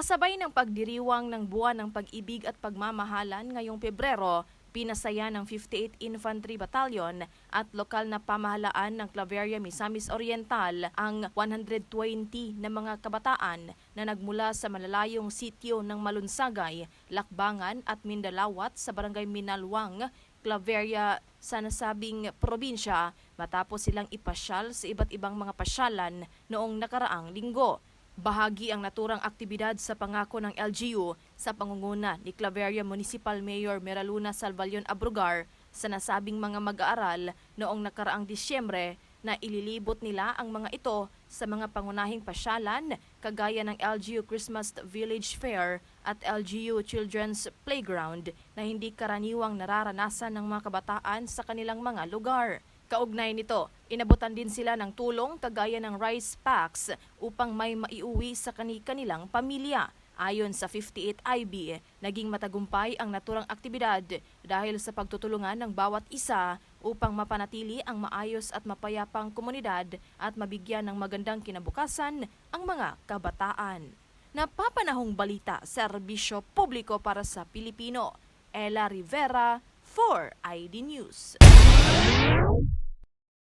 Kasabay ng pagdiriwang ng buwan ng pag-ibig at pagmamahalan ngayong Pebrero, pinasaya ng 58 Infantry Battalion at lokal na pamahalaan ng Claveria Misamis Oriental ang 120 na mga kabataan na nagmula sa malalayong sityo ng Malunsagay, Lakbangan at Mindalawat sa barangay Minalwang, Claveria sa nasabing probinsya matapos silang ipasyal sa iba't ibang mga pasyalan noong nakaraang linggo. Bahagi ang naturang aktibidad sa pangako ng LGU sa pangunguna ni Claveria Municipal Mayor Meraluna Salvalion Abrugar sa nasabing mga mag-aaral noong nakaraang Disyembre na ililibot nila ang mga ito sa mga pangunahing pasyalan kagaya ng LGU Christmas Village Fair at LGU Children's Playground na hindi karaniwang nararanasan ng mga kabataan sa kanilang mga lugar. Kaugnay nito, inabutan din sila ng tulong kagaya ng rice packs upang may maiuwi sa kani-kanilang pamilya. Ayon sa 58 IB, naging matagumpay ang naturang aktibidad dahil sa pagtutulungan ng bawat isa upang mapanatili ang maayos at mapayapang komunidad at mabigyan ng magandang kinabukasan ang mga kabataan. Napapanahong balita, serbisyo publiko para sa Pilipino. Ella Rivera for ID News.